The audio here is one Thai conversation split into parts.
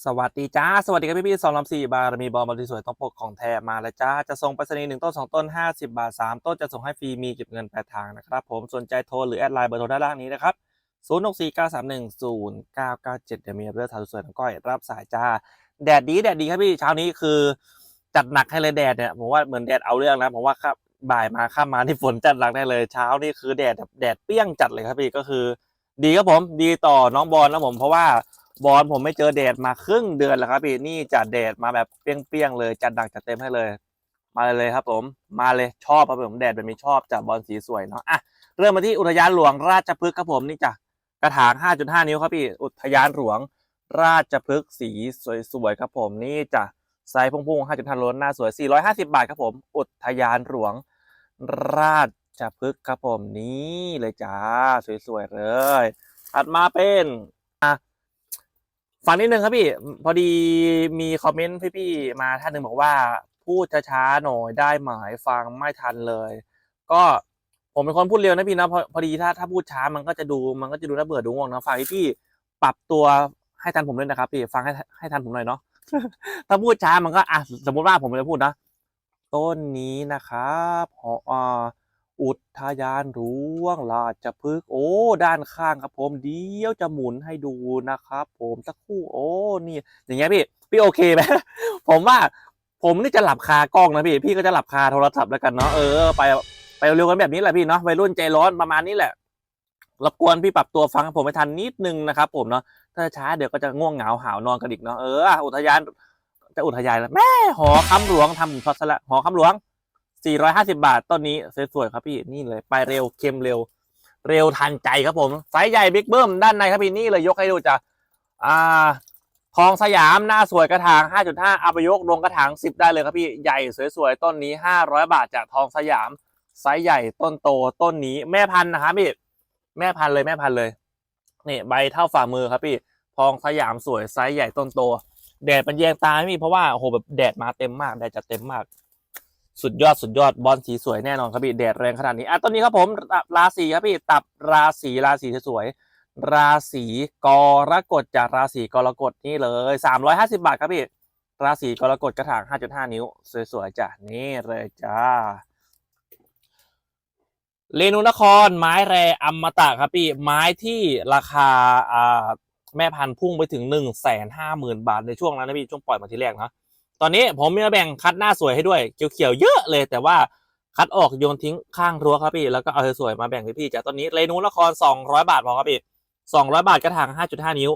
สวัสดีจ้า สวัสดีครับพี่พี่สองลำสี่บารมีบอลบอลที่สวยต้องปกของแท้มาแล้วจ้า จะส่งไปรษณีย์หนึ่งต้นสองต้นห้าสิบาทสามต้นจะส่งให้ฟรีมีเก็บเงินปลายทางนะครับผมสนใจโทรหรือแอดไลน์เบอร์โทรด้านล่างนี้นะครับศูนย์หกสี่เก้าสามหนึ่งศูนย์เก้าเก้าเจ็ดเดี๋ยวมีเรื่องสาวสวยน้องก้อยรับสายจ้า แดดดีแดดดีครับพี่เช้านี้คือ จัดหนักให้เลยแดดเนี่ยผมว่าเหมือนแดดเอาเรื่องนะผมว่าครับบ่ายมาข้ามมาที่ฝนจัดหนักได้เลยเช้านี่คือแดดแบบแดดเปรี้ยงจัดเลยครับพี่ก็คือ ดีครับผมดีต่อน้องบอลนะผมเพราะว่า บอลผมไม่เจอแดดมาครึ่งเดือนแล้วครับพี่นี่จัดแดดมาแบบเปรี้ยงๆเลยจัดหนักจัดเต็มให้เลย มาเลยครับผมมาเลยชอบครับผมแดดแบบนี้ชอบจัดบอลสีสวยเนาะอะเริ่มมาที่อุทยานหลวงราชพฤกษ์ครับผมนี่จ้ะกระถาง 5.5 นิ้วครับพี่อุทยานหลวง ราชพฤกษ์สีสวยๆครับผมนี่จ้ะไซส์พุ่งๆ5.5ล้นหน้าสวย 450 บาทครับผม อุทยานหลวง ราชพฤกษ์ครับผมนี่เลยจ้าสวยๆเลยถัดมาเป็น ฟังนิดนึงครับพี่ พอดีมีคอมเมนต์พี่ๆมาท่านหนึ่งบอกว่า พูดช้าๆหน่อยได้หมายฟังไม่ทันเลย ก็ผมเป็นคนพูดเร็วนะพี่นะพอพอดีถ้าถ้าพูดช้ามันก็จะดูมันก็จะดูน่าเบื่อดูง่วงนะฝากพี่ๆปรับตัวให้ทันผมด้วยนะครับพี่ฟังให้ให้ทันผมหน่อยเนาะถ้าพูดช้ามันก็อะสมมติว่าผมจะพูดนะต้นนี้นะครับหอ อุทยานหลวงราชพฤกษ์โอ้ ด้านข้างครับผมเดี๋ยวจะหมุนให้ดูนะครับผมสักครู่โอ้นี่อย่างเงี้ยพี่พี่โอเคไหมผมว่าผมนี่จะหลับคากล้องนะพี่พี่ก็จะหลับคาโทรศัพท์แล้วกันเนาะเออไปไปเร็วกันแบบนี้แหละพี่เนาะวัยรุ่นใจร้อนประมาณนี้แหละรบกวนพี่ปรับตัวฟังผมไม่ทันนิดนึงนะครับ ผมเนาะถ้าช้าเดี๋ยวก็จะง่วงเหงาหาวนอนกันอีกเนาะเอออุทยานจะอุทยานแล้วแม่หอคำหลวงทำผมช็อตซะละหอคำหลวง 450 บาทต้นนี้สวยๆครับพี่นี่เลย ไปเร็วเค็มเร็ว เร็วทันใจครับผมไซส์ใหญ่บิ๊กเบิ้มด้านในครับพี่นี่เลยยกให้ดูจ้ะอ่าทองสยามหน้าสวยกระถาง 5.5เอาไปยกลงกระถาง 10 ได้เลยครับพี่ใหญ่สวยๆต้นนี้ 500 บาทจากทองสยามไซส์ใหญ่ต้นโตต้นนี้แม่พันธุ์นะครับพี่แม่พันธุ์เลยแม่พันธุ์เลยนี่ใบเท่าฝ่ามือครับพี่ทองสยามสวยไซส์ใหญ่ต้นโต แดดมันแยงตาไม่มีเพราะว่าโอ้โหแบบแดดมาเต็มมากแดดจะเต็มมาก สุดยอดสุดยอดบอลสีสวยแน่นอนครับพี่แดดแรงขนาดนี้อะต้นนี้ครับผมราศีครับพี่ตับราศีราศีสวยราศีกรกฎจากราศีกรกฎนี่เลยสามร้อยห้าสิบาทครับพี่ราศีกรกฎกระถางห้าจุดห้านิ้ว สวยๆจ้ะนี่เลยจ้าเรนูนครไม้แรอมตะครับพี่ไม้ที่ราคาอ่าแม่พันธุ์พุ่งไปถึงหนึ่งแสนห้าหมื่นบาทในช่วงนั้นนะพี่ช่วงปล่อยมาทีแรกนะ ตอนนี้ผมมีมาแบ่งคัดหน้าสวยให้ด้วยเขียวๆเยอะเลยแต่ว่าคัดออกโยนทิ้งข้างรั้วครับพี่ แล้วก็เอาสวยๆมาแบ่งพี่ๆจากต้นนี้เรนูนครสองร้อยบาทพอครับพี่สองร้อยบาทกระถางห้าจุดห้านิ้ว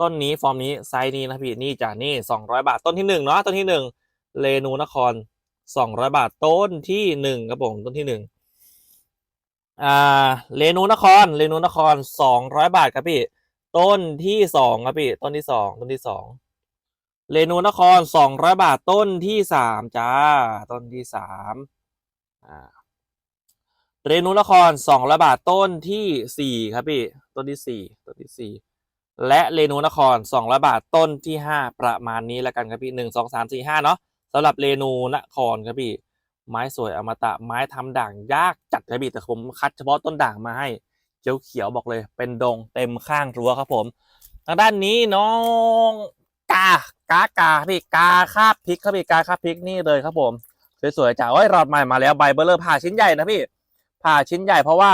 ต้นนี้ฟอร์มนี้ไซส์นี้นะพี่นี่จ้ะนี่สองร้อยบาทต้นที่หนึ่งเนาะต้นที่หนึ่งเรนูนครสองร้อยบาทต้นที่หนึ่งครับผมต้นที่หนึ่งอ่าเรนูนครเรนูนครสองร้อยบาทครับพี่ ต้นที่สองครับพี่ต้นที่สองต้นที่สอง เรนูนครสองร้อยบาทต้นที่สามจ้า ต้นที่สามอ่าเรนูนครสองร้อยบาทต้นที่สี่ครับพี่ ต้นที่สี่ต้นที่สี่และเรนูนครสองร้อยบาทต้นที่ห้าประมาณนี้แล้วกันครับพี่หนึ่งสองสามสี่ห้าเนาะสำหรับเรนูนครครับพี่ ไม้สวยอมตะไม้ทำด่างยากจัดเลยพี่แต่ผมคัดเฉพาะต้นด่างมาให้เขียวเขียวบอกเลย เป็นดงเต็มข้างรั้วครับผม ทางด้านนี้น้อง กากากาพี่กาคาบพริกครับพี่กาคาบพริกนี่เลยครับผมสวยๆจ้าโอ้ยรอดใหม่มาแล้วใบเบลเลอร์ผ่าชิ้นใหญ่นะพี่ผ่าชิ้นใหญ่เพราะว่า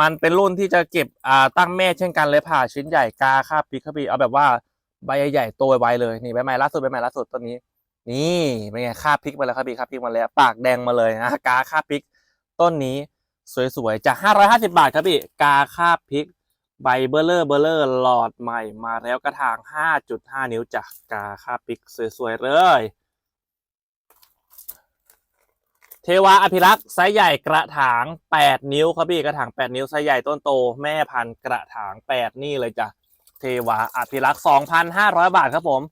มันเป็นรุ่นที่จะเก็บอ่าตั้งแม่เช่นกันเลยผ่าชิ้นใหญ่กาคาบพริกครับพี่เอาแบบว่าใบใหญ่ๆโตไวๆเลยนี่ใบใหม่ล่าสุดใบใหม่ล่าสุดต้นนี้ นี่เป็นไงคาบพริกมาแล้วครับพี่คาบพริกมาแล้วปากแดงมาเลยนะกาคาบพริกต้นนี้สวยๆจาก550 บาทครับพี่กาคาบพริก ใบเบลเลอร์เบลเลอร์หลอดใหม่มาแล้วกระถาง 5.5 นิ้วจากกาคาบพริกสวยๆเลย เทวาอภิรักษ์ไซส์ใหญ่กระถาง 8 นิ้วครับพี่กระถาง 8 นิ้วไซส์ใหญ่ต้นโต แม่พันธุ์กระถาง 8 นี่เลยจ้ะเทวาอภิรักษ์ 2,500 บาทครับผม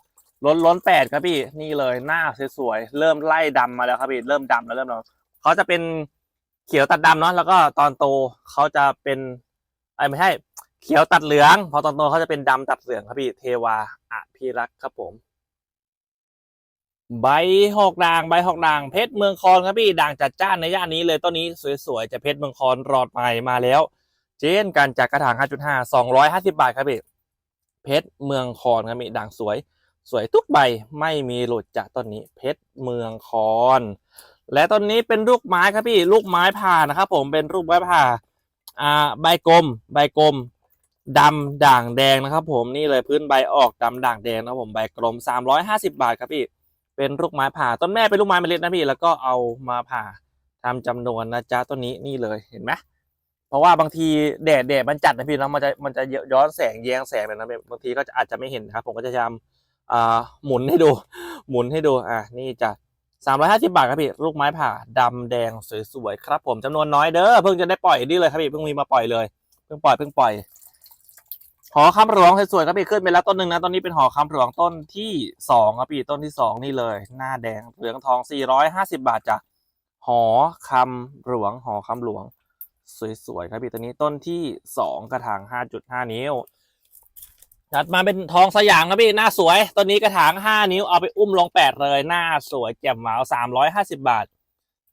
ล้นล้นแปดครับพี่นี่เลยหน้าสวยๆเริ่มไล่ดำมาแล้วครับพี่เริ่มดำแล้วเริ่มดำเขาจะเป็นเขียวตัดดำเนาะแล้วก็ตอนโตเขาจะเป็นไอ้ไม่ใช่ เขียวตัดเหลือง พอตอนโตเขาจะเป็นดำตัดเหลืองครับพี่เทวาอภิรักษ์ครับผม ใบหอกด่างใบหอกด่างเพชรเมืองคอนครับพี่ด่างจัดจ้านในย่านนี้เลยต้นนี้สวยๆจะเพชรเมืองคอนรอดใหม่มาแล้ว เจนกันจากกระถาง 5.5 250 บาทครับพี่เพชรเมืองคอนครับมีด่างสวย สวยทุกใบไม่มีหลุดจากต้นนี้เพชรเมืองคอน และต้นนี้เป็นลูกไม้ครับพี่ลูกไม้ผ่านะครับผมเป็นลูกไม้ผ่าอ่าใบกลมใบกลม ดำด่างแดงนะครับ ผมนี่เลยพื้นใบออกดำด่างแดงนะครับผมใบกลม 350 บาทครับพี่เป็นลูกไม้ผ่าต้นแม่เป็นลูกไม้เมล็ดนะพี่แล้วก็เอามาผ่าทำจำนวนนะจ๊ะต้นนี้นี่เลยเห็นไหมเพราะว่าบางทีแดดแดดมันจัดนะพี่แล้วมันจะมันจะย้อนแสงแยงแสงเลยนะบางทีก็จะอาจจะไม่เห็นนะครับผมก็จะพยายามอ่าหมุนให้ดู หมุนให้ดูอะนี่จะสามร้อยห้าสิบาทครับพี่ลูกไม้ผ่าดำแดงสวยๆครับ ผมจำนวนน้อยเด้อเพิ่งจะได้ปล่อยนี่เลยครับพี่เพิ่งมีมาปล่อยเลยเพิ่งปล่อยเพิ่งปล่อย หอคำหลวงสวยๆครับพี่ขึ้นไปแล้วต้นหนึ่งนะต้นนี้เป็นหอคำหลวงต้นที่สองครับพี่ต้นที่สองนี่เลย หน้าแดงเหลืองทองสี่ร้อยห้าสิบาทจ้ะหอคำหลวงหอคำหลวง สวยๆครับพี่ตัวนี้ต้นที่สองกระถางห้าจุดห้านิ้วถัดมาเป็นทองสยามครับพี่หน้าสวยต้นนี้กระถางห้านิ้วเอาไปอุ้มลงแปดเลยหน้าสวยแจ่มหวาสามร้อยห้าสิบาท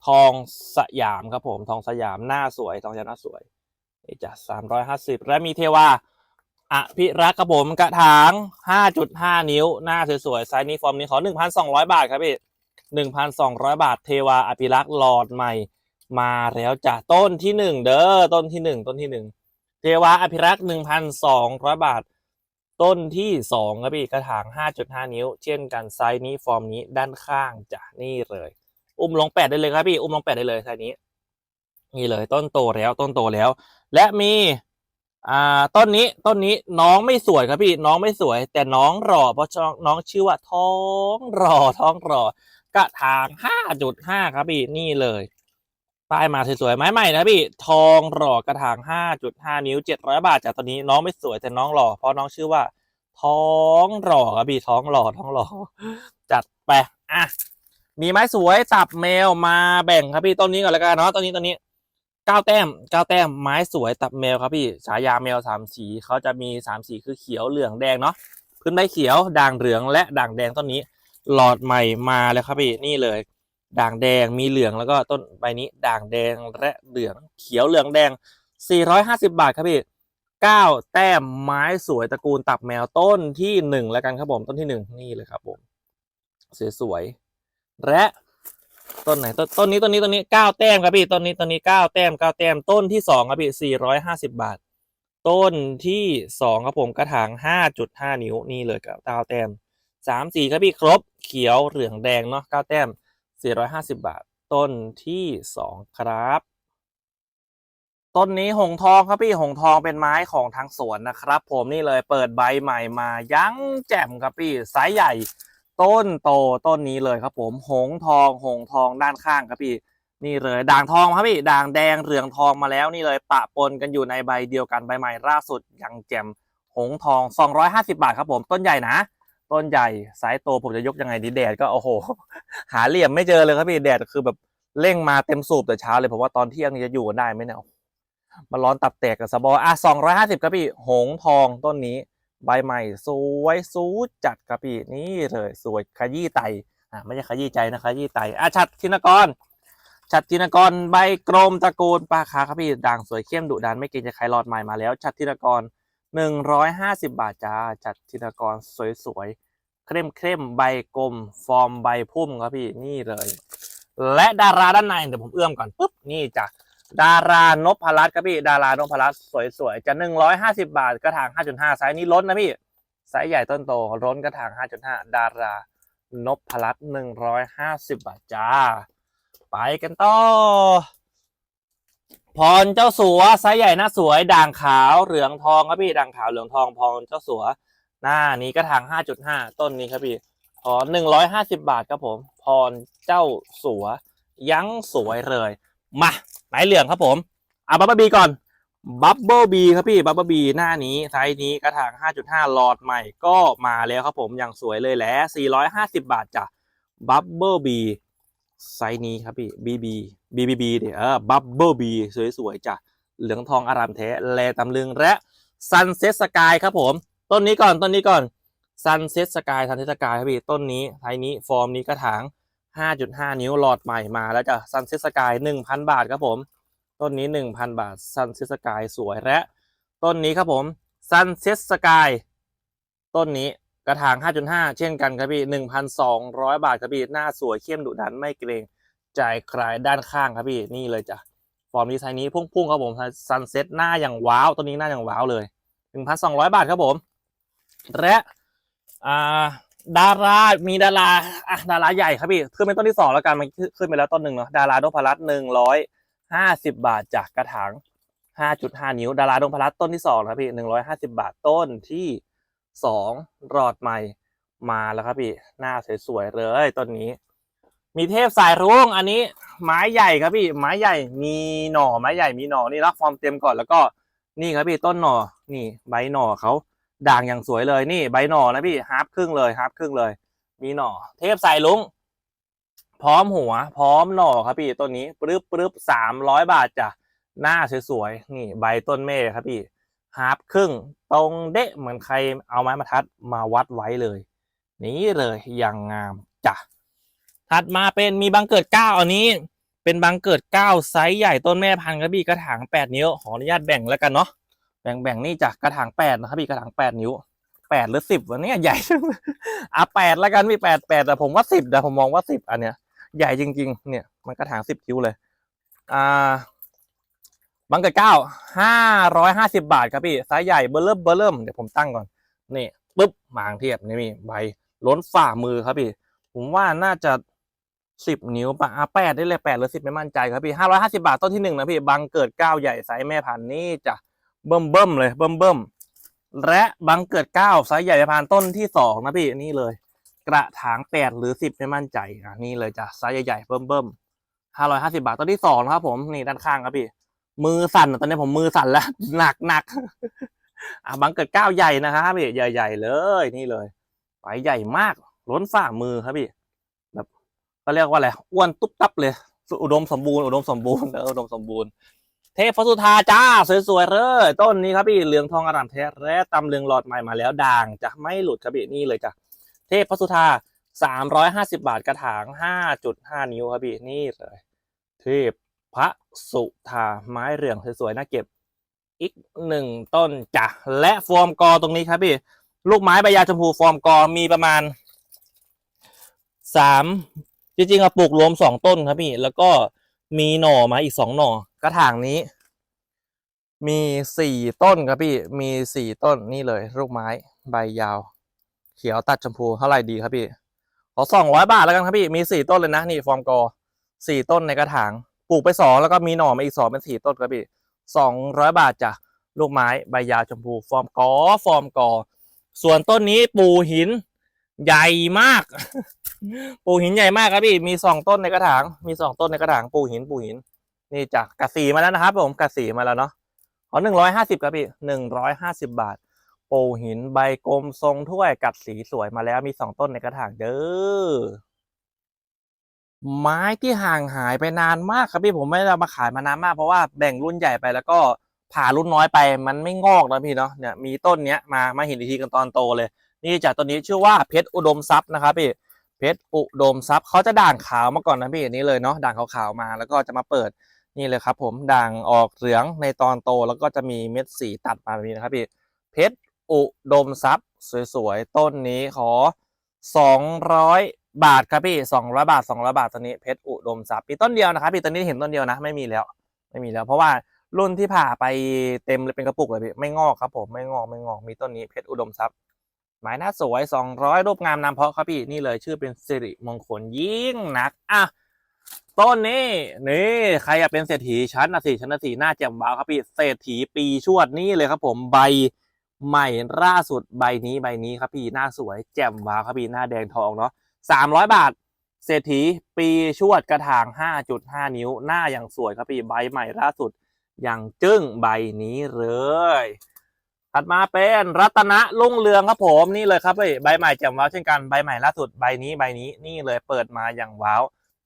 ทองสยามครับผมทองสยามหน้าสวยทองสยามหน้าสวยนี่จ้ะสามร้อยห้าสิบและมีเทวา อภิรักษ์ครับผมกระถาง 5.5 นิ้ว หน้าสวยๆไซส์นี้ฟอร์มนี้ขอ 1,200 บาทครับพี่ 1,200 บาท เทวาอภิรักษ์หลอดใหม่ มาแล้วจ้ะต้นที่หนึ่งเด้อต้นที่หนึ่งต้นที่หนึ่งเทวาอภิรักษ์ 1,200 บาท ต้นที่สองครับพี่กระถาง 5.5 นิ้ว เช่นกันไซส์นี้ฟอร์มนี้ด้านข้างจ้ะนี่เลย อุ้มลงแปดได้เลยครับพี่อุ้มลงแปดได้เลยไซส์นี้นี่เลยต้นโตแล้วต้นโตแล้ว และมี อ่าต้นนี้ต้นนี้น้องไม่สวยครับพี่น้องไม่สวย แต่น้องหล่อเพราะน้องชื่อว่าท้องหล่อท้องหล่อกระถางห้าจุดห้าครับพี่นี่เลยป้ายมาสวยๆไม้ใหม่นะพี่ทองหล่อกระถางห้าจุดห้านิ้วเจ็ดร้อยบาทจากตอนนี้น้องไม่สวยแต่น้องหล่อเพราะน้องชื่อว่า ท้องหล่อครับพี่ท้องหล่อท้องหล่อจัดไปอะมีไม้สวยตับแมวมาแบ่งครับพี่ต้นนี้ก่อนแล้วกันเนาะต้นนี้ต้นนี้ ก้าแต้มเก้าแต้มไม้สวยตับแมวครับพี่ฉายาแมวสามสีเขาจะมีสามสีคือเขียวเหลืองแดงเนาะพื้นใบเขียวด่างเหลืองและด่างแดงต้นนี้ หลอดใหม่มาแล้วครับพี่นี่เลย ด่างแดงมีเหลืองแล้วก็ต้นใบนี้ ด่างแดงและเหลืองเขียวเหลืองแดง 450 บาทครับพี่เก้าแต้มไม้สวยตระกูลตับแมวต้นที่หนึ่งแล้วกันครับผมต้นที่หนึ่งนี่เลยครับผมสวยๆและ ต้นไหนต้นต้นนี้ต้นนี้ต้นนี้เก้าแต้มครับพี่ต้นนี้ต้นนี้เก้าแต้มเก้าแต้มต้นที่สองครับพี่สี่ร้อยห้าสิบาท ต้นที่สองครับผมกระถางห้าจุดห้านิ้วนี่เลยกับเก้าแต้มสามสี่ครับพี่ครบเขียวเหลืองแดงเนาะเก้าแต้มสี่ร้อยห้าสิบาท ต้นที่สองครับ ต้นนี้หงทองครับพี่หงทองเป็นไม้ของทางสวนนะครับ ผมนี่เลยเปิดใบใหม่มายั้งแจ่มครับพี่ไซส์ใหญ่ ต้นโตต้นนี้เลยครับผมหงทองหงทองด้านข้างครับพี่นี่เลยด่างทองครับพี่ด่างแดงเหลืองทองมาแล้วนี่เลยปะปนกันอยู่ในใบเดียวกันใบใหม่ล่าสุดยังแจ่มหงทอง 250 บาทครับผมต้นใหญ่นะ ต้นใหญ่สายโตผมจะยกยังไงดีแดดก็โอ้โห หาเหลี่ยมไม่เจอเลยครับพี่แดดคือแบบเร่งมาเต็มสูบแต่เช้าเลยผมว่าตอนเที่ยงจะอยู่กันได้ไหมเนี่ยมันร้อนตับแตกกับสบออะ250ครับพี่หงทองต้นนี้ ใบใหม่สวยสูจัดครับพี่นี่เลยสวยขยี้ไตอะไม่ใช่ขยี้ใจนะขยี้ไตอะชัดธินกรชัดธินกรใบกรมตะกูลปลาคาครับพี่ด่างสวยเข้มดุดันไม่เกรงใจใครหลอดใหม่มาแล้ว ชัดธินกรหนึ่งร้อยห้าสิบบาทจ้าชัดธินกรสวยๆเข้มเข้มๆใบกลมฟอร์มใบพุ่มครับพี่นี่เลย และดาราด้านในเดี๋ยวผมเอื้อมก่อนปุ๊บนี่จ้ะ ดารานพรัตน์ครับพี่ดารานพรัตน์สวยๆจะหนึ่งร้อยห้าสิบาทกระถางห้าจุดห้าไซส์นี้ล้นนะพี่ไซส์ใหญ่ต้นโตล้นกระถางห้าจุดห้าดารานพรัตน์หนึ่งร้อยห้าสิบบาทจ้า ไปกันต่อพรเจ้าสัวไซส์ใหญ่หน้าสวย ด่างขาวเหลืองทองครับพี่ด่างขาวเหลืองทองพรเจ้าสัว หน้านี้กระถางห้าจุดห้าต้นนี้ครับพี่พรหนึ่งร้อยห้าสิบาทครับผม พรเจ้าสัว ยังสวยเลยมา ไหนเหลืองครับผมอะบับเบิลบีก่อนบับเบิลบีครับพี่บับเบิลบีหน้านี้ไซส์นี้กระถาง 5.5 หลอดใหม่ก็มาแล้วครับผมอย่างสวยเลยแหละ450 บาทจ้ะบับเบิลบีไซส์นี้ครับพี่บีบีบีบีบีเดี๋ยวเออบับเบิลบีสวยๆจ้ะเหลืองทองอารามแท้แลตำลึงและซันเซ็ตสกายครับผม ต้นนี้ก่อนต้นนี้ก่อนซันเซ็ตสกายซันเซ็ตสกายครับพี่ต้นนี้ไซส์นี้ฟอร์มนี้กระถาง 5.5 นิ้วหลอดใหม่มาแล้วจ้ะซันเซ็ตสกาย1,000 บาทครับผม ต้นนี้ 1,000 บาทซันเซ็ตสกายสวยและ ต้นนี้ครับผมซันเซ็ตสกายต้นนี้กระถาง 5.5 เช่นกันครับพี่ 1,200 บาทครับพี่ หน้าสวยเข้มดุดันไม่เกรงใจใครด้านข้างครับพี่ นี่เลยจ้ะ ฟอร์มดีไซน์นี้พุ่งๆครับผมซันเซ็ตหน้าอย่างว้าวตัวนี้หน้าอย่างว้าวเลย 1,200 บาทครับผม และ อ่า ดารามีดาราอะดาราใหญ่ครับพี่ขึ้นเป็นต้นที่สองแล้วกันมันขึ้นไปแล้วต้นหนึ่งเนาะดาราโดพลัสหนึ่งร้อยห้าสิบบาทจากกระถางห้าจุดห้านิ้ว ดาราโดพลัสต้นที่สองนะครับพี่หนึ่งร้อยห้าสิบาทต้นที่สองรอดใหม่มาแล้วครับพี่หน้าสวยๆเลยต้นนี้ มีเทพสายรุ้งอันนี้ ไม้ใหญ่ครับพี่ ไม้ใหญ่มีหน่อไม้ใหญ่มีหน่อนี่รับฟอร์มเต็มก่อนแล้วก็นี่ครับพี่ต้นหน่อนี่ใบหน่อเขา ด่างอย่างสวยเลยนี่ใบหน่อนะพี่ฮาร์ปครึ่งเลยฮาร์ปครึ่งเลย มีหน่อ เทพสายลุงพร้อมหัว พร้อมหน่อครับพี่ต้นนี้ปรึบปรึบสามร้อยบาทจ้ะหน้าสวยๆนี่ใบต้นเมฆครับพี่ฮาร์ปครึ่ง ตรงเดะเหมือนใครเอาไม้มาทัดมาวัดไว้เลย นี้เลยอย่างงามจ้ะถัดมาเป็นมีบังเกิดเก้าอันนี้ เป็นบังเกิดเก้าไซส์ใหญ่ต้นแม่พันธุ์ครับพี่กระถางแปดนิ้วขออนุญาตแบ่งแล้วกันเนาะ แบ่งแบ่งนี่จากกระถางแปดนะครับพี่กระถางแปดนิ้วแปดหรือสิบวันนี้ใหญ่อะแปดแล้วกันพี่แปดแปดแต่ผมว่าสิบแต่ผมมองว่าสิบอันเนี้ยใหญ่จริง ๆ เนี่ย มันกระถางสิบคิ้วเลย อ่าบังเกิดเก้าห้าร้อยห้าสิบาทครับพี่ไซส์ใหญ่เบอร์เริ่มเบอร์เริ่มเดี๋ยวผมตั้งก่อนนี่ปุ๊บมางเทียบนี่มีใบล้นฝ่ามือครับพี่ ผมว่าน่าจะสิบนิ้วปะอะแปดได้เลยแปดหรือสิบไม่มั่นใจครับพี่ห้าร้อยห้าสิบาทต้นที่หนึ่งนะพี่บังเกิดเก้าใหญ่ไซส์แม่พันธุ์นี่จะ เบิ่มเบิ่มเลยเบิ่มเบิ่มและบังเกิดเก้าไซส์ใหญ่พานต้นที่สองนะพี่นี่เลย กระถางแปดหรือสิบไม่มั่นใจอะนี่เลยจ้ะไซส์ใหญ่ๆเบิ่มเบิ่มห้าร้อยห้าสิบาทต้นที่สองนะครับผมนี่ด้านข้างครับพี่ มือสั่นตอนนี้ผมมือสั่นแล้วหนักหนักอะบังเกิดเก้าใหญ่นะครับพี่ใหญ่ ๆ เลยนี่เลยใบใหญ่มากล้นฝ่ามือครับพี่แบบก็เรียกว่าอะไรอ้วนตุ๊บตับเลย อุดมสมบูรณ์อุดมสมบูรณ์เอออุดมสมบูรณ์ ทพพระสุธาจ้า สวยๆเลยต้นนี้ครับพี่เหลืองทองอร่ามแท้และตำเลืองหลอดใหม่มาแล้วด่างจะไม่หลุดครับพี่นี่เลยจ้ะเทพพระสุธาสามร้อยห้าสิบาทกระถางห้าจุดห้านิ้วครับพี่นี่เลยเทพพระสุธาไม้เรืองสวยๆน่าเก็บอีกหนึ่งต้นจ้ะและฟอร์มกอตรงนี้ครับพี่ลูกไม้ใบยาชมพูฟอร์มกอมีประมาณสามจริงๆอะปลูกรวมสองต้นครับพี่แล้วก็ มีหน่อมาอีกสองหน่อกระถางนี้ มีสี่ต้นครับพี่ มีสี่ต้นนี่เลย ลูกไม้ใบยาว เขียวตัดชมพูเท่าไหร่ดีครับพี่ ขอสองร้อยบาทแล้วกันครับพี่ มีสี่ต้นเลยนะนี่ฟอร์มกอสี่ต้นในกระถางปลูกไปสองแล้วก็มีหน่อมาอีกสองเป็นสี่ต้นครับพี่สองร้อยบาทจ้ะลูกไม้ใบยาวชมพู ฟอร์มกอฟอร์มกอส่วนต้นนี้ปูหิน ใหญ่มาก ปูหินใหญ่มากครับพี่ มีสองต้นในกระถาง มีสองต้นในกระถาง ปูหิน ปูหิน นี่จากกระสีมาแล้วนะครับ ผมกระสีมาแล้วเนาะขอหนึ่งร้อยห้าสิบครับพี่หนึ่งร้อยห้าสิบาท ปูหินใบกลมทรงถ้วยกัดสีสวยมาแล้ว มีสองต้นในกระถางเด้อ ไม้ที่ห่างหายไปนานมากครับพี่ผมไม่ได้มาขายมานานมากเพราะว่าแบ่งรุ่นใหญ่ไปแล้วก็ผ่ารุ่นน้อยไปมันไม่งอกนะพี่เนาะเนี่ยมีต้นเนี้ยมามาเห็นอีกทีกันตอนโตเลย นี่จากต้นนี้ชื่อว่าเพชรอุดมทรัพย์นะครับพี่เพชรอุดมทรัพย์เขาจะด่างขาวมาก่อนนะพี่อันนี้เลยเนาะด่างขาวๆมาแล้วก็จะมาเปิดนี่เลยครับ ผมด่างออกเหลืองในตอนโตแล้วก็จะมีเม็ดสีตัดมาแบบนี้นะครับพี่เพชรอุดมทรัพย์สวยๆต้นนี้ขอสองร้อยบาทครับพี่สองร้อยบาทสองร้อยบาทตัวนี้เพชรอุดมทรัพย์ปีต้นเดียวนะครับพี่ต้นนี้เห็นต้นเดียวนะไม่มีแล้ว ไม่มีแล้ว เพราะว่ารุ่นที่ผ่าไปเต็มเลยเป็นกระปุกเลยพี่ไม่งอกครับผมไม่งอกไม่งอกมีต้นนี้เพชรอุดมทรัพย์ หมายหน้าสวย 200 รูปงามนำเพาะครับพี่ นี่เลยชื่อเป็นสิริมงคลยิ่งนัก อะ ต้นนี้ นี่ ใครอยากเป็นเศรษฐีชั้นนะสี่ชั้นนะสี่หน้าแจ่มว้าวครับพี่ เศรษฐีปีชวดนี่เลยครับผมใบใหม่ล่าสุดใบนี้ใบนี้ครับพี่หน้าสวยแจ่มว้าวครับพี่หน้าแดงทองเนาะ300บาท เศรษฐีปีชวดกระถาง 5.5 นิ้ว หน้าอย่างสวยครับพี่ใบใหม่ล่าสุดอย่างจึ้งใบนี้เลย ถัดมาเป็นรัตนะรุ่งเรืองครับผมนี่เลยครับใบใหม่แจ่มว้าวเช่นกันใบใหม่ล่าสุดใบนี้ใบนี้นี่เลยเปิดมาอย่างว้าว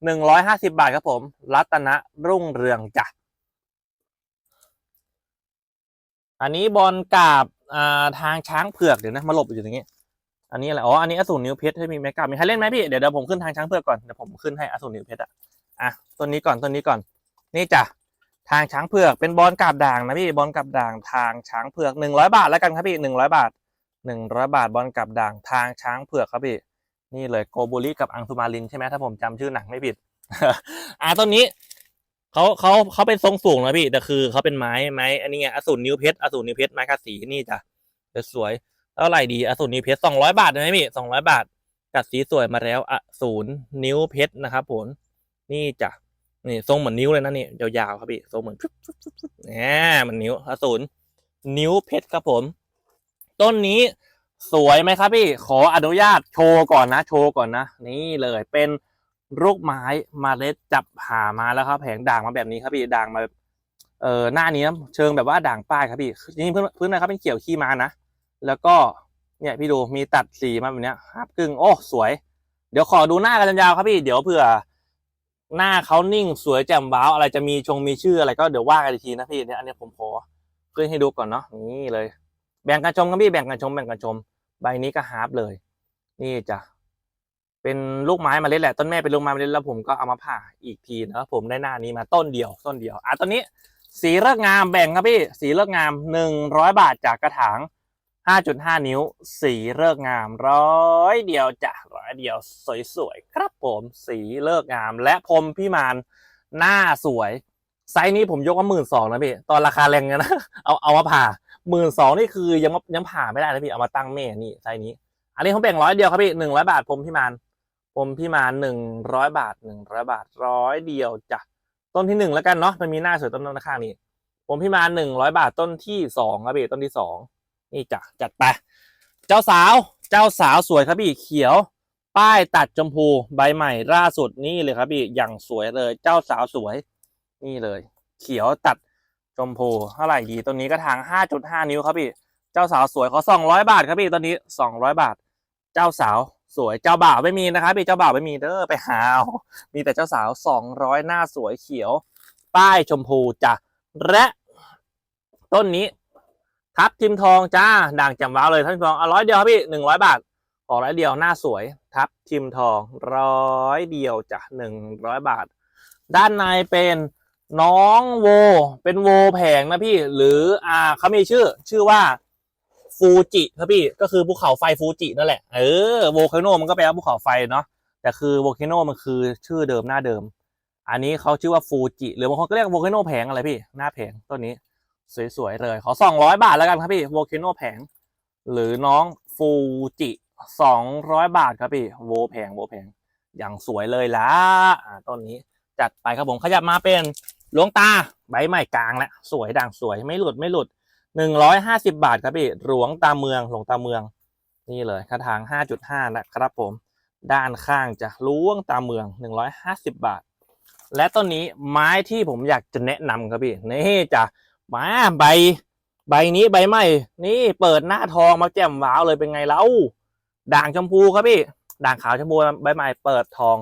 หนึ่งร้อยห้าสิบาทครับผม รัตนะรุ่งเรืองจ้ะอันนี้บอลกาบอ่าทางช้างเผือกเดี๋ยวนะมาหลบอยู่ตรงนี้ อันนี้อะไรอ๋ออันนี้อสูรนิ้วเพชรให้มีแมกกาบมีใครเล่นไหมพี่เดี๋ยวเดี๋ยวผมขึ้นทางช้างเผือกก่อนเดี๋ยวผมขึ้นให้อสูรนิ้วเพชรอะอะต้นนี้ก่อนต้นนี้ก่อน นี่จ้ะ ทางช้างเผือกเป็นบอลกับด่างนะพี่บอลกับด่างทางช้างเผือกหนึ่งร้อยบาทแล้วกันครับพี่หนึ่งร้อยบาทหนึ่งร้อยบาทบอลกับด่างทางช้างเผือกครับพี่นี่เลยโกบุริกับอังสุมาลินใช่ไหมถ้าผมจำชื่อหนังไม่ผิด อ่าต้นนี้เขาเขาเขาเป็นทรงสูงนะพี่แต่คือเขาเป็นไม้ไม้อันนี้ไงอสูรนิ้วเพชรอสูรนิ้วเพชรไม้กระสีนี่จ้ะสวยๆแล้วอะไรดีอสูรนิ้วเพชรสองร้อยบาทนะพี่สองร้อยบาทกัดสีสวยมาแล้วอสูรนิ้วเพชรนะครับผมนี่จ้ะ นี่ทรงเหมือนนิ้วเลยนะนี่ยาวๆครับพี่ทรงเหมือนฟึ๊บฟึ๊บฟึ๊บฟึ๊บแหมมันนิ้วอสูรนิ้วเพชรครับผม ต้นนี้สวยไหมครับพี่ ขออนุญาตโชว์ก่อนนะ โชว์ก่อนนะ นี่เลยเป็นลูกไม้มาเล็ดจับหามาแล้วครับ แผงด่างมาแบบนี้ครับพี่ด่างมาเออหน้านี้นะเชิงแบบว่าด่างป้ายครับพี่จริงๆพื้นพื้นนะครับเป็นเขียวขี้มานะแล้วก็เนี่ยพี่ดูมีตัดสีมาแบบเนี้ยฮับกึ่งโอ้สวย เดี๋ยวขอดูหน้ากันยาวครับพี่เดี๋ยวเผื่อ หน้าเขานิ่งสวยแจ่มว้าวอะไรจะมีชงมีชื่ออะไรก็เดี๋ยวว่ากันอีกทีนะพี่เนี่ยอันนี้ผมขอขึ้นให้ดูก่อนเนาะนี่เลย แบ่งกันชมครับพี่แบ่งกันชมแบ่งกันชม ใบนี้ก็ฮาร์ปเลย นี่จ้ะเป็นลูกไม้มาเล็ดแหละต้นแม่เป็นลูกไม้มาเล็ดแล้วผมก็เอามาผ่าอีกทีนะผมได้หน้านี้มาต้นเดียวต้นเดียวอะต้นนี้สีเลิกงามแบ่งครับพี่สีเลิกงามหนึ่งร้อยบาทจากกระถางห้าจุดห้านิ้ว สีเลิกงามร้อยเดียวจ้ะ เดียวสวยๆครับผมสีเลิกงาม และพรมพี่มานหน้าสวย ไซส์นี้ผมยกว่าหมื่นสองนะพี่ ตอนราคาแรงเงี้ยนะเอาเอามาผ่าหมื่นสองนี่คือยังยังผ่าไม่ได้นะพี่เอามาตั้งแม่นี่ไซส์นี้ อันนี้ผมแบ่งร้อยเดียวครับพี่หนึ่งร้อยบาทพรมพี่มานพรมพี่มานหนึ่งร้อยบาทหนึ่งร้อยบาทร้อยเดียวจ้ะต้นที่หนึ่งแล้วกันเนาะมันมีหน้าสวยต้นข้างนี่ผมพี่มานหนึ่งร้อยบาทต้นที่สองครับพี่ต้นที่สองนี่จ้ะจัดไป เจ้าสาว เจ้าสาวสวยครับพี่เขียว ป้ายตัดชมพูใบใหม่ล่าสุดนี่เลยครับพี่อย่างสวยเลยเจ้าสาวสวย นี่เลย เขียวตัดชมพูเท่าไหร่ดีตัวนี้ก็ทาง 5.5 นิ้วครับพี่ เจ้าสาวสวยขอ200 บาทครับพี่ตัวนี้ 200 บาท เจ้าสาวสวยเจ้าบ่าวไม่มีนะครับพี่เจ้าบ่าวไม่มีเด้อไปหาเอามีแต่เจ้าสาว 200 หน้าสวยเขียว ป้ายชมพูจ้ะและต้นนี้ ทับทิมทองจ้าด่างจำว้าวเลยทับทิมทองเอาร้อยเดียวครับพี่หนึ่งร้อยบาท ขอร้อยเดียวหน้าสวยทับทิมทองร้อยเดียวจ้ะหนึ่งร้อยบาท ด้านในเป็นน้องโว เป็นโวแผงนะพี่ หรืออ่าเขามีชื่อ ชื่อว่าฟูจิครับพี่ ก็คือภูเขาไฟฟูจินั่นแหละ เออโวคาโนมันก็แปลว่าภูเขาไฟเนาะ แต่คือโวคาโนมันคือชื่อเดิมหน้าเดิม อันนี้เขาชื่อว่าฟูจิหรือบางคนก็เรียกโวคาโนแผงอะไรพี่ หน้าแผงต้นนี้ สวยๆเลย ขอสองร้อยบาทแล้วกันครับพี่ โวคาโนแผง หรือน้องฟูจิ สองร้อยบาทครับพี่โวแผงโวแผงอย่างสวยเลยละอ่าต้นนี้จัดไปครับผมขยับมาเป็นหลวงตาใบใหม่กลางแล้วสวยด่างสวยไม่หลุดไม่หลุดหนึ่งร้อยห้าสิบาทครับพี่หลวงตาเมืองหลวงตาเมือง นี่เลยกระถางห้าจุดห้านะครับผม ด้านข้างจะหลวงตาเมืองหนึ่งร้อยห้าสิบาท และต้นนี้ไม้ที่ผมอยากจะแนะนำครับพี่นี่จ้ะมาใบ ใบนี้ใบใหม่ นี่เปิดหน้าทองมาแจ่มว้าวเลยเป็นไงแล้ว ด่างชมพูครับพี่ ด่างขาวชมพูใบใหม่เปิดทอง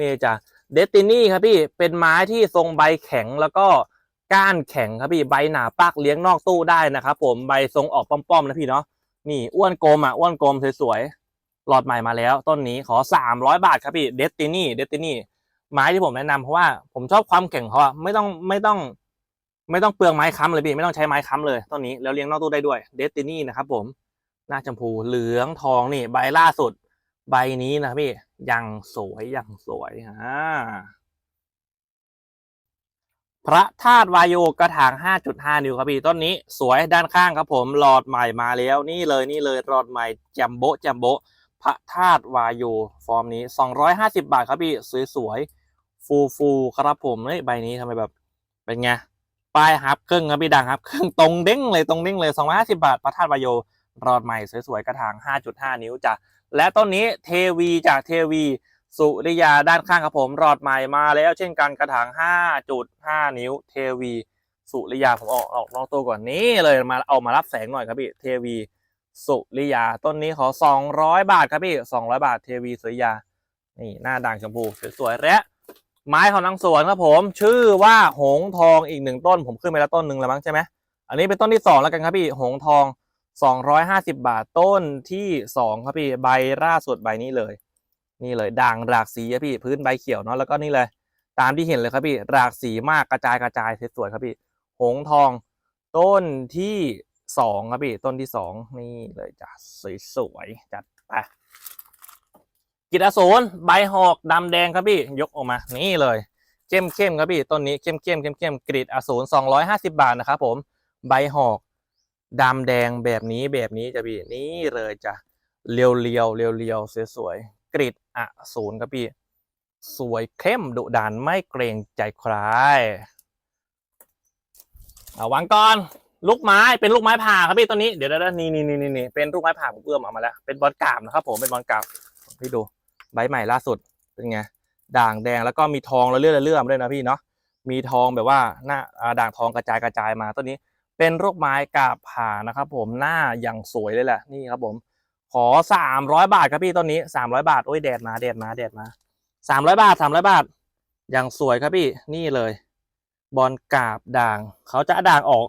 นี่จ้ะเดสตินี่ครับพี่เป็นไม้ที่ทรงใบแข็งแล้วก็ก้านแข็งครับพี่ใบหนาปากเลี้ยงนอกตู้ได้นะครับผมใบทรงออกป้อมๆนะพี่เนาะนี่อ้วนกลมอะอ้วนกลมสวยๆหลอดใหม่มาแล้ว ต้นนี้ขอสามร้อยบาทครับพี่เดสตินี่เดสตินี่ไม้ที่ผมแนะนำเพราะว่าผมชอบความแข็งเขาอะไม่ต้องไม่ต้อง ไม่ต้องเปลืองไม้ค้ำเลยพี่ไม่ต้องใช้ไม้ค้ำเลยต้นนี้แล้วเลี้ยงนอกตู้ได้ด้วยเดสตินี่นะครับผม หน้าชมพูเหลืองทองนี่ ใบล่าสุด ใบนี้นะพี่ยังสวยยังสวยอ่าพระธาตุวายโยกระถาง 5.5 นิ้วครับพี่ต้นนี้สวยด้านข้างครับผมหลอดใหม่มาแล้วนี่เลยนี่เลยหลอดใหม่จัมโบจัมโบพระธาตุวายโยฟอร์มนี้ 250 บาทครับพี่สวยๆฟูฟูครับผมเฮ้ยใบนี้ทำไมแบบ เป็นไงป้ายฮับครึ่งครับพี่ดังครับครึ่งตรงเด้งเลยตรงเด้งเลย 250 บาทพระธาตุวายโย หลอดใหม่สวยๆกระถาง 5.5 นิ้วจ้ะและต้นนี้เทวีจากเทวีสุริยาด้านข้างครับผมรอดใหม่มาแล้วเช่นกันกระถาง 5.5 นิ้ว เทวีสุริยาผมออกออกนอกตัวก่อนนี้เลยมาเอามารับแสงหน่อยครับพี่เทวีสุริยาต้นนี้ขอ 200 บาทครับพี่ 200 บาทเทวีสุริยา นี่หน้าด่างชมพูสวยๆและไม้ของนางสวนครับผม ชื่อว่าหงทองอีกหนึ่งต้น ผมขึ้นไปแล้วต้นหนึ่งแล้วมั้งใช่ไหมอันนี้เป็นต้นที่สองแล้วกันครับพี่หงทอง 250 บาทต้นที่สองครับพี่ใบล่าสุดใบนี้เลย นี่เลยด่างหลากสีครับพี่พื้นใบเขียวเนาะแล้วก็นี่เลย ตามที่เห็นเลยครับพี่หลากสีมากกระจายกระจายสวยๆครับพี่ หงทองต้นที่สองครับพี่ต้นที่สองนี่เลยจ้ะสวยๆจัดไปกิตาสูนใบหอกดำแดงครับพี่ยกออกมา นี่เลยเข้มเข้มๆครับพี่ต้นนี้เข้มเข้มเข้มเข้มๆกรีดอสูรสองร้อยห้าสิบาทนะครับผม ใบหอก ดำแดงแบบนี้แบบนี้จะพี่นี่เลยจ้ะเรียวเรียวเรียวเรียวสวยๆกรีดอสูรครับพี่ สวยเข้มดุดันไม่เกรงใจใครเอาวางก่อนลูกไม้เป็นลูกไม้ผ่าครับพี่ตัวนี้เดี๋ยวเดี๋ยวนี่นี่นี่นี่นี่เป็นลูกไม้ผ่าผมเอื้อมออกมาแล้วเป็นบอลกาบนะครับผมเป็นบอลกาบพี่ดูใบใหม่ล่าสุดเป็นไงด่างแดงแล้วก็มีทองระเลื่อนระเลื่อมด้วยนะพี่เนาะมีทองแบบว่าหน้าอ่าด่างทองกระจายกระจายมาต้นนี้ เป็นลูกไม้กาบผ่านะครับ ผมหน้าอย่างสวยเลยแหละนี่ครับผม ขอสามร้อยบาทครับพี่ต้นนี้สามร้อยบาทโอ้ยแดดมาแดดมาแดดมาสามร้อยบาทสามร้อยบาท อย่างสวยครับพี่นี่เลย บอลกาบด่าง เขาจะด่างออก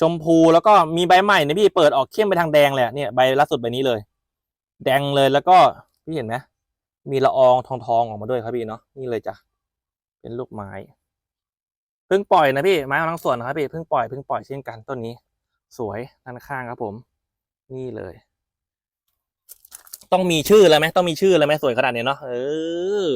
ชมพูแล้วก็มีใบใหม่นี่ยพี่เปิดออกเข้มไปทางแดงเลยเนี่ยใบล่าสุดใบนี้เลย แดงเลยแล้วก็พี่เห็นไหมมีละอองทองทองๆออกมาด้วยครับพี่เนาะนี่เลยจ้ะเป็นลูกไม้ เพิ่งปล่อยนะพี่ไม้ของทั้งส่วนนะครับพี่เพิ่งปล่อยเพิ่งปล่อยเช่นกันต้นนี้ สวยด้านข้างครับผม นี่เลย ต้องมีชื่อแล้วไหมต้องมีชื่อแล้วไหมสวยขนาดนี้เนาะเออ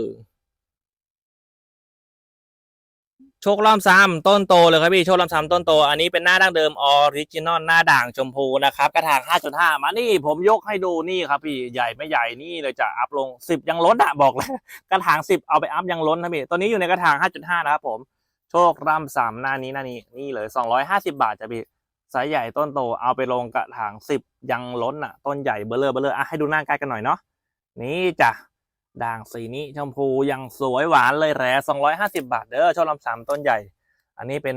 โชคล่อมซ้ำต้นโตเลยครับพี่โชคล่อมซ้ำต้นโต อันนี้เป็นหน้าดั้งเดิมออริจินอลหน้าด่างชมพูนะครับ กระถาง 5.5 มานี่ผมยกให้ดูนี่ครับพี่ใหญ่ไม่ใหญ่นี่เลยจะอัพลง 10 ยังล้นอะบอกเลย กระถาง 10 เอาไปอัพยังล้นนะพี่ตัวนี้อยู่ในกระถาง 5.5 นะครับผม โชคร่ำซ้ำหน้านี้หน้านี้นี่เลย250บาทจะพี่ไซส์ใหญ่ต้นโตเอาไปลงกระถาง10ยังล้นอะ ต้นใหญ่เบลเลอร์เบลเลอร์อะให้ดูหน้าใกล้กันหน่อยเนาะนี่จ้ะด่างสีนี้ชมพูยังสวยหวานเลยแหร่250 บาทเด้อชอบลำสามต้นใหญ่ อันนี้เป็น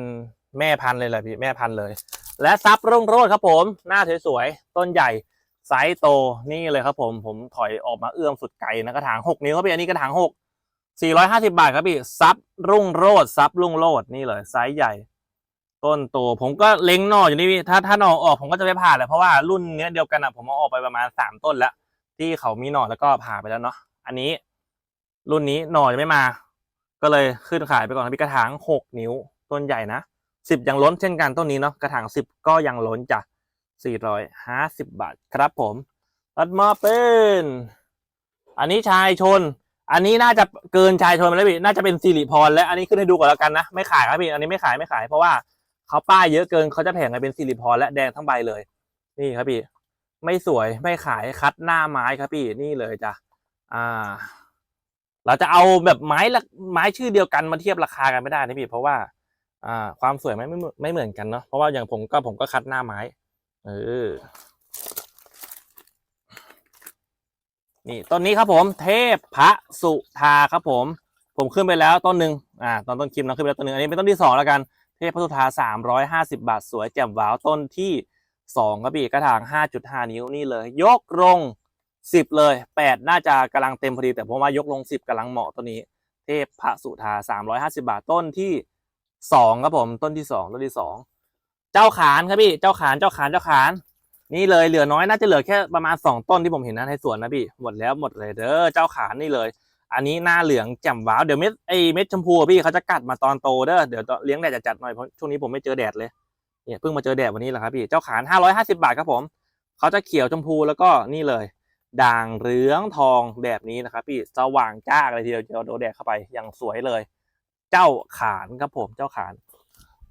แม่พันธุ์เลยแหละพี่แม่พันธุ์เลย และซับรุ่งโรจน์ครับผม หน้าสวยๆต้นใหญ่ไซส์โตนี่เลยครับผมผมถอยออกมาเอื้อมสุดไกลนะกระถาง 6 นิ้วครับพี่อันนี้กระถาง 6 450 บาทครับพี่ซับรุ่งโรจน์ซับรุ่งโรจน์นี่เลยไซส์ใหญ่ ต้นโตผมก็เล็งหน่ออยู่นี่พี่ถ้าถ้าหน่อออกผมก็จะไปผ่าแหละเพราะว่ารุ่นเนี้ยเดียวกันอะผมเอาออกไปประมาณ 3 ต้นแล้ว ที่เขามีหน่อแล้วก็ผ่าไปแล้วเนาะอันนี้ รุ่นนี้หน่อยังไม่มา ก็เลยขึ้นขายไปก่อนนะพี่กระถางหกนิ้ว ต้นใหญ่นะสิบยังล้นเช่นกันต้นนี้เนาะกระถางสิบก็ยังล้นจ้ะสี่ร้อยห้าสิบบาทครับผมตัดมาเป็น อันนี้ชายชน อันนี้น่าจะเกินชายชนไปแล้วพี่น่าจะเป็นสิริพรและอันนี้ขึ้นให้ดูก่อนแล้วกันนะไม่ขายครับพี่อันนี้ไม่ขายไม่ขาย เพราะว่าเขาป้ายเยอะเกินเขาจะแผงให้เป็นสิริพรและแดงทั้งใบเลย นี่ครับพี่ ไม่สวยไม่ขายคัดหน้าไม้ครับพี่นี่เลยจ้ะอ่า เราจะเอาแบบไม้ละไม้ชื่อเดียวกันมาเทียบราคากันไม่ได้นะพี่ เพราะว่าอ่า ความสวยไม่ไม่ไม่เหมือนกันเนาะเพราะว่าอย่างผมก็ผมก็คัดหน้าไม้ เออ นี่ต้นนี้ครับผมเทพพระสุธาครับผม ผมขึ้นไปแล้วต้นหนึ่งอ่าตอนต้นคลิปนะขึ้นไปแล้วต้นหนึ่งอันนี้เป็นต้นที่สองแล้วกันเทพพระสุธาสามร้อยห้าสิบาทสวยแจ่มว้าวต้นที่สองครับพี่กระถางห้าจุดห้านิ้วนี่เลย ยกลงสิบเลยแปดน่าจะกำลังเต็มพอดีแต่ผมว่ายกลงสิบกำลังเหมาะต้นนี้ เทพพระสุธาสามร้อยห้าสิบาทต้นที่สองครับผมต้นที่สองต้นที่สองเจ้าขานครับพี่เจ้าขานเจ้าขานเจ้าขาน นี่เลยเหลือน้อยน่าจะเหลือแค่ประมาณสองต้นที่ผมเห็นนะในสวนนะพี่หมดแล้วหมดเลยเด้อเจ้าขานี่เลย อันนี้หน้าเหลืองแจ่มว้าวเดี๋ยวเม็ดไอเม็ดชมพูพี่เขาจะกัดมาตอนโตเด้อเดี๋ยวเลี้ยงแดดจัดๆหน่อยเพราะช่วงนี้ผมไม่เจอแดดเลยเนี่ยเพิ่งมาเจอแดดวันนี้แหละครับพี่เจ้าขานห้าร้อยห้าสิบาทครับผมเขาจะเขียวชมพูแล้วก็นี่เลย ด่างเหลืองทองแบบนี้นะครับพี่สว่างจ้าเลยทีเดียวเจอโดนแดดเข้าไปอย่างสวยเลย เจ้าขานครับผมเจ้าขาน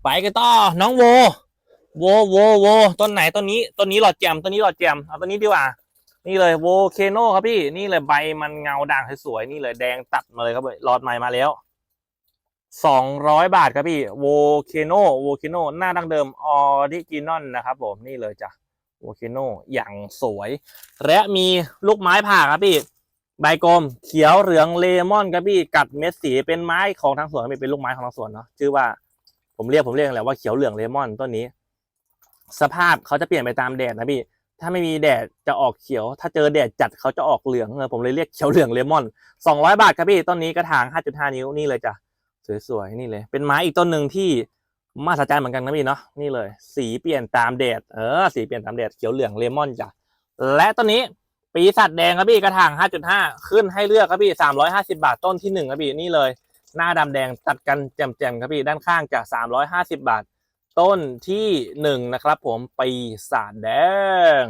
ไปกันต่อน้องโว โวโวโวต้นไหนต้นนี้ต้นนี้หลอดแจมต้นนี้หลอดแจมเอาต้นนี้ดีกว่า นี่เลยโวเคโนครับพี่นี่เลยใบมันเงาด่างสวยๆนี่เลยแดงตัดมาเลยครับหลอดใหม่มาแล้วสองร้อยบาทครับพี่โวเคโนโวเคโนหน้าดั้งเดิมออริจินอลนะครับผมนี่เลยจ้ะโวเคโนอย่างสวย และมีลูกไม้ผ่าครับพี่ใบกลมเขียวเหลืองเลมอนครับพี่กัดเม็ดสีเป็นไม้ของทางสวนครับพี่เป็นลูกไม้ของทางสวนเนาะชื่อว่าผมเรียกผมเรียกแหละว่าเขียวเหลืองเลมอนต้นนี้ สภาพเขาจะเปลี่ยนไปตามแดดนะพี่ ถ้าไม่มีแดดจะออกเขียว ถ้าเจอแดดจัดเขาจะออกเหลืองเออผมเลยเรียกเขียวเหลืองเลมอนสองร้อยบาทครับพี่ต้นนี้กระถางห้าจุดห้านิ้วนี่เลยจ้ะสวยๆนี่เลย เป็นไม้อีกต้นหนึ่งที่มหัศจรรย์เหมือนกันนะพี่เนาะนี่เลย สีเปลี่ยนตามแดดเออสีเปลี่ยนตามแดดเขียวเหลืองเลมอนจ้ะและต้นนี้ปีศาจแดงครับพี่กระถางห้าจุดห้าขึ้นให้เลือกครับพี่สามร้อยห้าสิบาทต้นที่หนึ่งครับพี่นี่เลย หน้าดำแดงตัดกันแจ่มๆครับพี่ด้านข้างจากสามร้อยห้าสิบาท ต้นที่หนึ่งนะครับ ผมปีศาจแดง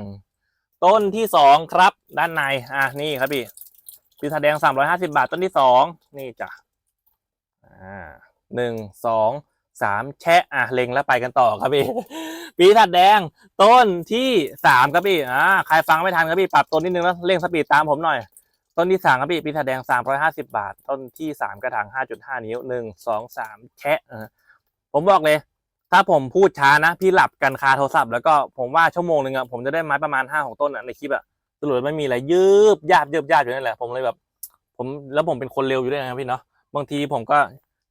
ต้นที่สองครับ ด้านในอะนี่ครับพี่ปีศาจแดงสามร้อยห้าสิบาทต้นที่สองนี่จ้ะอ่าหนึ่งสองสามแชะอะเล็งแล้วไปกันต่อครับพี่ปีศาจแดง ต้นที่สามครับพี่อ่าใครฟังไม่ทันครับพี่ปรับต้นนิดนึงแล้วเร่งสปีดตามผมหน่อยต้นที่สามครับพี่ปีศาจแดงสามร้อยห้าสิบาท ต้นที่สามกระถางห้าจุดห้านิ้วหนึ่งสองสามแชะผมบอกเลย ถ้าผมพูดช้านะ พี่หลับกันคาโทรศัพท์แล้วก็ผมว่าชั่วโมงหนึ่งอะผมจะได้ไม้ประมาณห้าของต้นอะในคลิปอะสรุปไม่มีอะไรยืบยาบยืบยาบอยู่นั่นแหละผมเลยแบบ ผมแล้วผมเป็นคนเร็วอยู่ด้วยนะพี่เนาะบางทีผมก็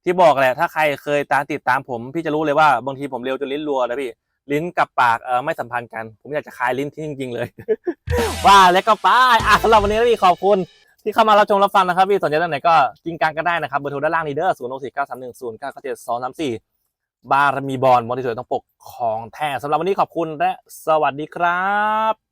ที่บอกแหละ ถ้าใครเคยตามติดตามผม พี่จะรู้เลยว่าบางทีผมเร็วจนลิ้นรัวนะพี่ลิ้นกับปากเออไม่สัมพันธ์กัน ผมอยากจะคลายลิ้นที่จริง ๆ เลย ว่าแล้วก็ไปอะสำหรับวันนี้นะพี่ขอบคุณที่เข้ามารับชมรับฟังนะครับพี่สนใจด้านไหนก็กินกลางก็ได้นะครับเบอร์โทรด้านล่างนี้เด้อศูนย์หกสี่เก้าสามหนึ่งศูนย์เก้าเจ็ดสองสามสี่ บารมีบอลมอนิเตอร์ต้องปกของแท้สำหรับวันนี้ขอบคุณและสวัสดีครับ